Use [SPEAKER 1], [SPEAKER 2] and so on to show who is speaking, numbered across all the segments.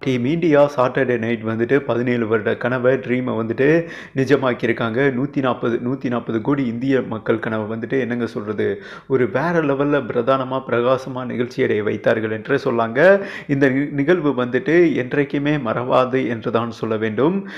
[SPEAKER 1] Team India Saturday night வந்துட்டு பதினேழு வருட கனவை ட்ரீமை வந்துட்டு நிஜமாக்கியிருக்காங்க. நூற்றி நாற்பது நூற்றி நாற்பது கோடி இந்திய மக்கள் கனவை வந்துட்டு என்னங்க சொல்கிறது ஒரு வேறு லெவலில் பிரதானமாக பிரகாசமாக நிகழ்ச்சியடைய வைத்தார்கள் என்றே சொல்லாங்க. இந்த நி- நிகழ்வு வந்துட்டு என்றைக்குமே மறவாது என்று தான் சொல்ல வேண்டும்.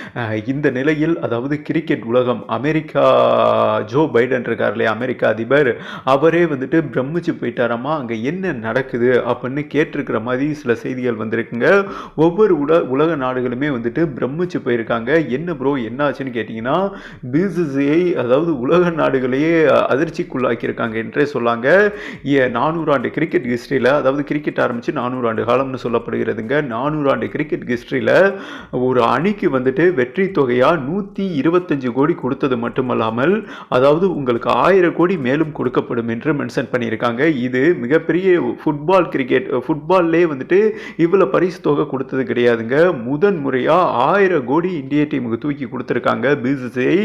[SPEAKER 1] இந்த நிலையில் அதாவது கிரிக்கெட் உலகம் அமெரிக்கா ஜோ பைடன் இருக்கார் இல்லையா அமெரிக்கா அதிபர் அவரே வந்துட்டு பிரமிச்சு போயிட்டாராமா அங்கே என்ன நடக்குது அப்படின்னு கேட்டிருக்கிற மாதிரி சில செய்திகள் வந்திருக்குங்க. ஒவ்வொரு உல உலக நாடுகளுமே வந்துட்டு பிரமிச்சு போயிருக்காங்க. என்ன ப்ரோ என்னாச்சுன்னு கேட்டிங்கன்னா பிசிசிஐ அதாவது உலக நாடுகளையே அதிர்ச்சிக்குள்ளாக்கியிருக்காங்க என்றே சொல்லாங்க. ஏ- நானூறு ஆண்டு கிரிக்கெட் ஹிஸ்ட்ரியில் அதாவது கிரிக்கெட் ஆரம்பித்து நானூறு ஆண்டு காலம்னு சொல்லப்படுகிறதுங்க. நானூறு ஆண்டு கிரிக்கெட் ஹிஸ்ட்ரியில் ஒரு அணிக்கு வந்துட்டு வெற்றி தொகையாக நூற்றி இருபத்தஞ்சு கோடி கொடுத்தது மட்டுமல்லாமல் அதாவது உங்களுக்கு ஆயிரம் கோடி மேலும் கொடுக்கப்படும் என்று மென்ஷன் பண்ணியிருக்காங்க. இது மிகப்பெரிய ஃபுட்பால் கிரிக்கெட் ஃபுட்பால்லே வந்துட்டு இவ்வளோ பரிசு தொகை கொடுத்தது கிடையாதுங்க. முதன் முறையாக ஆயிரம் கோடி இந்திய டீமுக்கு தூக்கி கொடுத்துருக்காங்க பிசிசிஐ.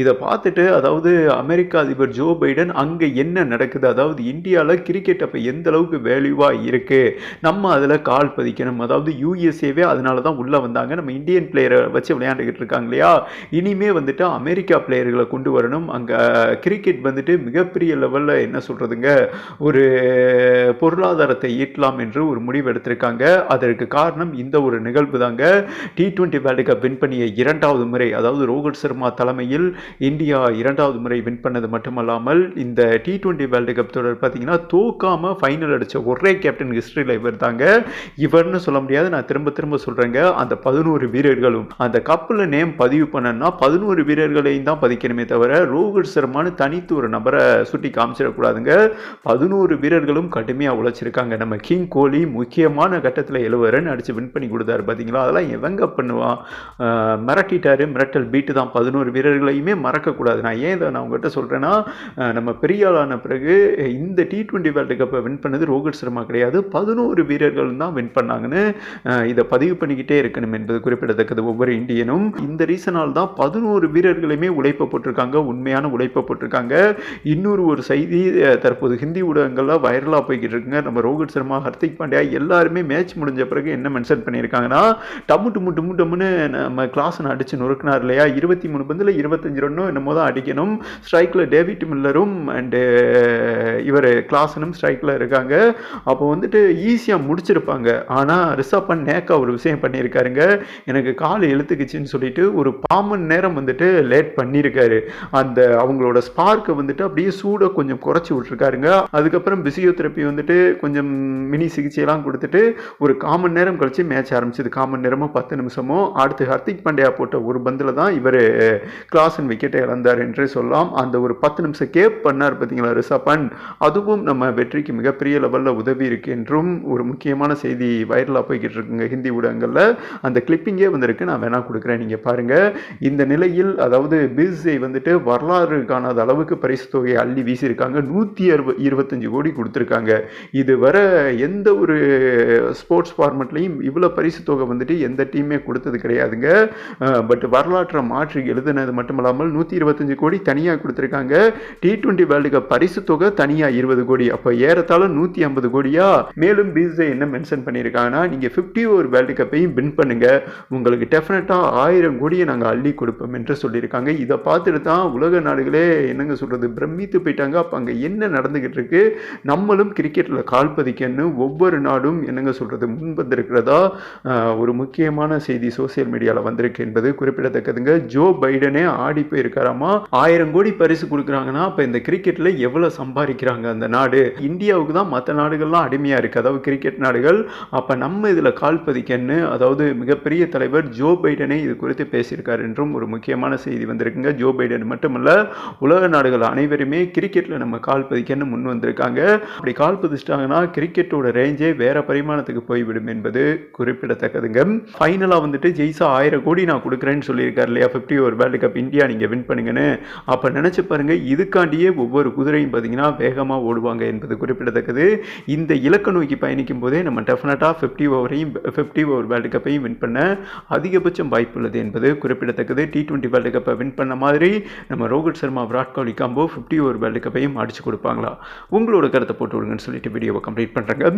[SPEAKER 1] இதை பார்த்துட்டு அதாவது அமெரிக்க அதிபர் ஜோ பைடன் அங்கே என்ன நடக்குது? அதாவது இந்தியாவில் கிரிக்கெட் அப்போ எந்த அளவுக்கு வேல்யூவாக இருக்குது நம்ம அதில் கால் பதிக்கணும். அதாவது யூஎஸ்ஏவே அதனால தான் உள்ளே வந்தாங்க. நம்ம இந்தியன் பிளேயரை வச்சு விளையாண்டுக்கிட்டு இருக்காங்க இல்லையா? இனிமே வந்துட்டு அமெரிக்கா பிளேயர்களை கொண்டு வரணும். அங்கே கிரிக்கெட் வந்துட்டு மிகப்பெரிய லெவலில் என்ன சொல்கிறதுங்க ஒரு பொருளாதாரத்தை ஈட்டலாம் என்று ஒரு முடிவு எடுத்திருக்காங்க. அதற்கு காரணம் இந்த ஒரு நிகழ்வு தாங்க. T twenty world cup win பண்ணிய இரண்டாவது முறை அதாவது ரோஹித் சர்மா தலைமையில் இந்தியா இரண்டாவது முறை வின் பண்ணது மட்டுமல்லாமல் இந்த டி டுவெண்ட்டி வேர்ல்டு கப் தொடர் பார்த்தீங்கன்னா தோக்காம ஃபைனல் அடிச்ச ஒரே கேப்டன் ஹிஸ்டரியில் இவர் தாங்க. இவர்னு சொல்ல முடியாது நான் திரும்ப திரும்ப சொல்கிறேங்க அந்த பதினோரு வீரர்களும் அந்த கப்பில் நேம் பதிவு பண்ணனா பதினோரு வீரர்களையும் தான் பதிக்கணுமே தவிர ரோஹித் சர்மானு தனித்து ஒரு நபரை சுட்டி காமிச்சிடக்கூடாதுங்க. பதினோரு வீரர்களும் கடுமையாக உழைச்சிருக்காங்க. நம்ம கிங் கோலி முக்கியமான கட்டத்தில் எழுவரன் ரன் அடித்து வின் பண்ணி கொடுத்தாரு பார்த்தீங்களா அதெல்லாம் எவங்க பண்ணுவான் அஹ் மிரட்டிட்டாரு. மிரட்டல் பீட்டு தான். பதினோரு வீரர்களையுமே மறக்கக்கூடாது. நான் ஏன் இதை நான் உங்கள்கிட்ட சொல்கிறேன்னா நம்ம பெரிய ஆளான பிறகு இந்த டி ட்வெண்ட்டி வேர்ல்டு கப்பை வின் பண்ணது ரோஹித் சர்மா கிடையாது. பதினோரு வீரர்கள் தான் வின் பண்ணாங்கன்னு இதை பதிவு பண்ணிக்கிட்டே இருக்கணும் என்பது குறிப்பிடத்தக்கது ஒவ்வொரு இந்தியனும். இந்த ரீசனால் தான் பதினோரு வீரர்களுமே உழைப்பை போட்டிருக்காங்க. உண்மையான உழைப்பை போட்டிருக்காங்க. இன்னொரு ஒரு செய்தி தற்போது ஹிந்தி ஊடகங்கள்லாம் வைரலாக போய்கிட்டு இருக்குங்க. நம்ம ரோஹித் சர்மா ஹர்திக் பாண்டியா எல்லாருமே மேட்ச் முடிஞ்ச பிறகு என்ன மென்ஷன் பண்ணி பண்ணியிருக்காங்கன்னா டம்மு டும்மு டும்மு டம்முன்னு நம்ம கிளாஸை அடிச்சு நொறுக்கினார் இல்லையா? இருபத்தி மூணு பந்தில் இருபத்தஞ்சு ரன்னும் என்னமோ தான் அடிக்கணும். ஸ்ட்ரைக்கில் டேவிட் மில்லரும் அண்டு இவர் கிளாஸனும் ஸ்ட்ரைக்கில் இருக்காங்க. அப்போ வந்துட்டு ஈஸியாக முடிச்சிருப்பாங்க. ஆனால் ரிஷப் பண்ட் நேக்கா ஒரு விஷயம் பண்ணியிருக்காருங்க. எனக்கு கால் எழுத்துக்குச்சின்னு சொல்லிட்டு ஒரு பாமன் நேரம் வந்துட்டு லேட் பண்ணியிருக்காரு. அந்த அவங்களோட ஸ்பார்க்கை வந்துட்டு அப்படியே சூடை கொஞ்சம் குறைச்சி விட்ருக்காருங்க அதுக்கப்புறம் பிசியோதெரப்பி வந்துட்டு கொஞ்சம் மினி சிகிச்சையெல்லாம் கொடுத்துட்டு ஒரு காமன் நேரம் கழிச்சு மேட்ச் ஆரம்பிச்சது காமன் நேரமோ பத்து நிமிஷமோ. அடுத்து ஹர்திக் பாண்டியா போட்ட ஒரு பந்தில் தான் இவர் கிளாஸின் விக்கெட்டை இழந்தார் என்றே சொல்லலாம். அந்த ஒரு பத்து நிமிஷம் கேப் பண்ணார் பார்த்தீங்களா ரிஷபன் அதுவும் நம்ம வெற்றிக்கு மிகப்பெரிய லெவலில் உதவி இருக்கு என்றும் ஒரு முக்கியமான செய்தி வைரலாக போய்கிட்டு இருக்குங்க ஹிந்தி ஊடகங்களில். அந்த கிளிப்பிங்கே வந்திருக்கு. நான் வேணா கொடுக்குறேன். நீங்கள் பாருங்கள் இந்த நிலையில் அதாவது பிஸ்ஸை வந்துட்டு வரலாறு காணாத அளவுக்கு பரிசு தொகையை அள்ளி வீசியிருக்காங்க. நூற்றி அறுப இருபத்தஞ்சு கோடி கொடுத்துருக்காங்க. இது வர எந்த ஒரு ஸ்போர்ட்ஸ் ஃபார்மெட்லையும் இவ்வளோ பரிசு தொகை வந்துட்டு எந்த டீமே கொடுத்தது கிடையாதுங்க. பட் வரலாற்றை மாற்றி எழுதுனது மட்டுமல்லாமல் நூற்றி இருபத்தஞ்சு கோடி தனியாக கொடுத்துருக்காங்க. டி டுவெண்ட்டி வேர்ல்டு கப் பரிசு தொகை தனியாக இருபது கோடி. அப்போ ஏறத்தாழ நூற்றி ஐம்பது கோடியா? மேலும் பிசிஐ என்ன மென்ஷன் பண்ணியிருக்காங்கன்னா நீங்கள் ஃபிஃப்டி ஓவர் வேர்ல்டு கப்பையும் வின் பண்ணுங்க. உங்களுக்கு டெஃபினட்டாக ஆயிரம் கோடியை நாங்கள் அள்ளி கொடுப்போம் என்று சொல்லியிருக்காங்க. இதை பார்த்துட்டு தான் உலக நாடுகளே என்னங்க சொல்கிறது பிரமித்து போயிட்டாங்க. அப்போ அங்கே என்ன நடந்துக்கிட்டு இருக்கு? நம்மளும் கிரிக்கெட்டில் கால் பதிக்கன்னு ஒவ்வொரு நாடும் என்னங்க சொல்கிறது முன் வந்திருக்கிறதா? ஒரு முக்கியமான செய்தி சோசியல் மீடியாவில் வந்திருக்கு என்பது குறிப்பிடத்தக்கதுங்க. ஜோ பைடனே ஆடி போயிருக்காராமா? ஆயிரம் கோடி பரிசு கொடுக்குறாங்கன்னா அப்போ இந்த கிரிக்கெட்டில் எவ்வளோ சம்பாதிக்கிறாங்க அந்த நாடு? இந்தியாவுக்கு தான் மற்ற நாடுகள்லாம் அடிமையாக இருக்குது அதாவது கிரிக்கெட் நாடுகள் அப்போ நம்ம இதில் கால் பதிக்கன்னு அதாவது மிகப்பெரிய தலைவர் ஜோ பைடனே இது குறித்து பேசியிருக்கார் என்றும் ஒரு முக்கியமான செய்தி வந்திருக்குங்க. ஜோ பைடன் மட்டுமல்ல உலக நாடுகள் அனைவருமே கிரிக்கெட்டில் நம்ம கால் பதிக்கன்னு முன் வந்திருக்காங்க. அப்படி கால் பதிச்சிட்டாங்கன்னா கிரிக்கெட்டோட ரேஞ்சே வேற பரிமாணத்துக்கு போய்விடும் என்பது குறிப்பிடத்தக்கதுங்க. ஃபைனலாக வந்துட்டு ஜெய்ஸா ஆயிரம் கோடி நான் கொடுக்குறேன்னு சொல்லியிருக்காரு இல்லையா? ஃபிஃப்டி ஒரு வேர்ல்டு கப் இந்தியா நீங்கள் வின் பண்ணுங்கன்னு. அப்போ நினச்சி பாருங்க இதுக்காண்டியே ஒவ்வொரு குதிரையும் பார்த்தீங்கன்னா வேகமாக ஓடுவாங்க என்பது குறிப்பிடத்தக்கது. இந்த இலக்க நோக்கி பயணிக்கும் போதே நம்ம டெஃபினட்டாக ஃபிஃப்டி ஓவரையும் ஃபிஃப்டி ஓவர் வேர்ல்டு கப்பையும் வின் பண்ண அதிகபட்சம் வாய்ப்பு உள்ளது என்பது குறிப்பிடத்தக்கது. டி டுவெண்ட்டி வேர்ல்டு கப்பை வின் பண்ண மாதிரி நம்ம Rohit Sharma Virat Kohli combo fifty over world கப்பையும் அடிச்சு கொடுப்பாங்களா? உங்களோட கருத்தை போட்டு விடுங்கன்னு சொல்லிட்டு வீடியோவை கம்ப்ளீட் பண்ணுறேங்க